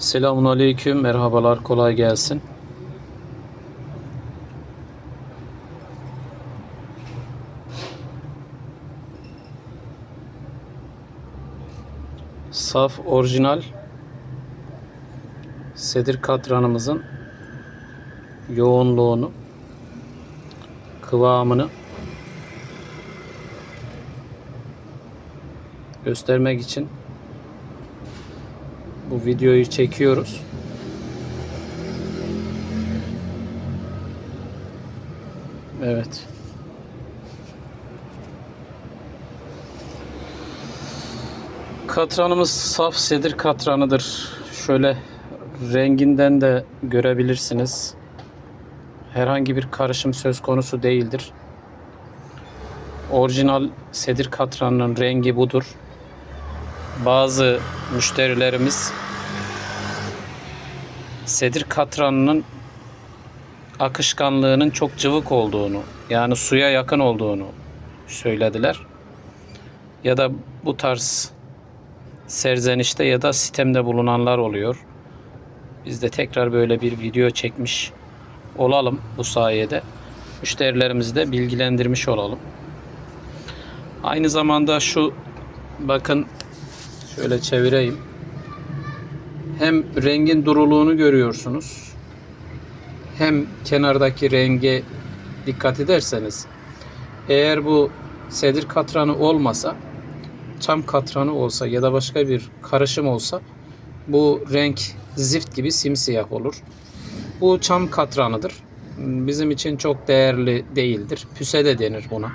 Selamun Aleyküm, merhabalar, kolay gelsin. Saf orijinal sedir katranımızın yoğunluğunu, kıvamını göstermek için bu videoyu çekiyoruz. Evet. Katranımız saf sedir katranıdır. Şöyle renginden de görebilirsiniz. Herhangi bir karışım söz konusu değildir. Orijinal sedir katranının rengi budur. Bazı müşterilerimiz sedir katranının akışkanlığının çok cıvık olduğunu, yani suya yakın olduğunu söylediler. Ya da bu tarz serzenişte ya da sitemde bulunanlar oluyor. Biz de tekrar böyle bir video çekmiş olalım bu sayede. Müşterilerimizi de bilgilendirmiş olalım. Aynı zamanda şu bakın şöyle çevireyim. Hem rengin duruluğunu görüyorsunuz. Hem kenardaki renge dikkat ederseniz eğer bu sedir katranı olmasa çam katranı olsa ya da başka bir karışım olsa bu renk zift gibi simsiyah olur. Bu çam katranıdır. Bizim için çok değerli değildir. Püse de denir buna.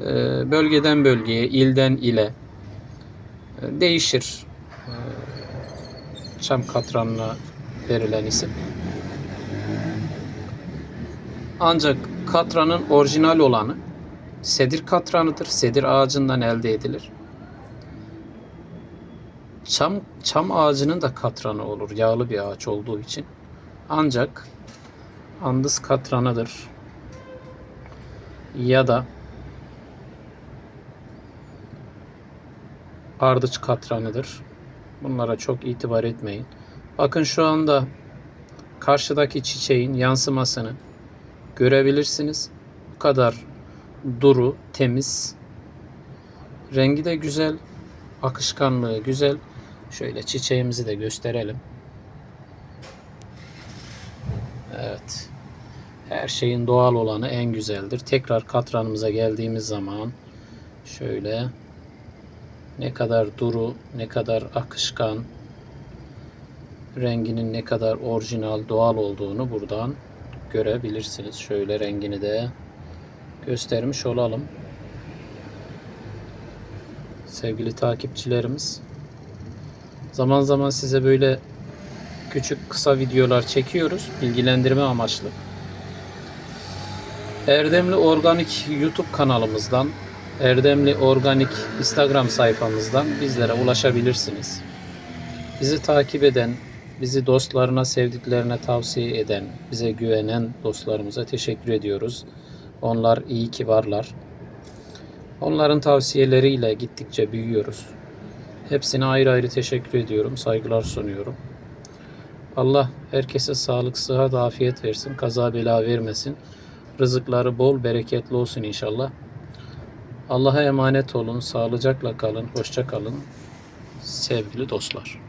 Ee, Bölgeden bölgeye, ilden ile değişir. Ee, Çam katranına verilen isim. Ancak katranın orijinal olanı sedir katranıdır. Sedir ağacından elde edilir. Çam çam ağacının da katranı olur. Yağlı bir ağaç olduğu için. Ancak andız katranıdır. Ya da ardıç katranıdır. Bunlara çok itibar etmeyin. Bakın şu anda karşıdaki çiçeğin yansımasını görebilirsiniz. Bu kadar duru, temiz. Rengi de güzel. Akışkanlığı güzel. Şöyle çiçeğimizi de gösterelim. Evet. Her şeyin doğal olanı en güzeldir. Tekrar katranımıza geldiğimiz zaman şöyle ne kadar duru, ne kadar akışkan, renginin ne kadar orijinal, doğal olduğunu buradan görebilirsiniz. Şöyle rengini de göstermiş olalım. Sevgili takipçilerimiz, zaman zaman size böyle küçük kısa videolar çekiyoruz bilgilendirme amaçlı. Erdemli Organik YouTube kanalımızdan, Erdemli Organik Instagram sayfamızdan bizlere ulaşabilirsiniz. Bizi takip eden, bizi dostlarına, sevdiklerine tavsiye eden, bize güvenen dostlarımıza teşekkür ediyoruz. Onlar iyi ki varlar. Onların tavsiyeleriyle gittikçe büyüyoruz. Hepsine ayrı ayrı teşekkür ediyorum, saygılar sunuyorum. Allah herkese sağlık, sıhhat, afiyet versin, kaza bela vermesin. Rızıkları bol, bereketli olsun inşallah. Allah'a emanet olun, sağlıcakla kalın, hoşça kalın sevgili dostlar.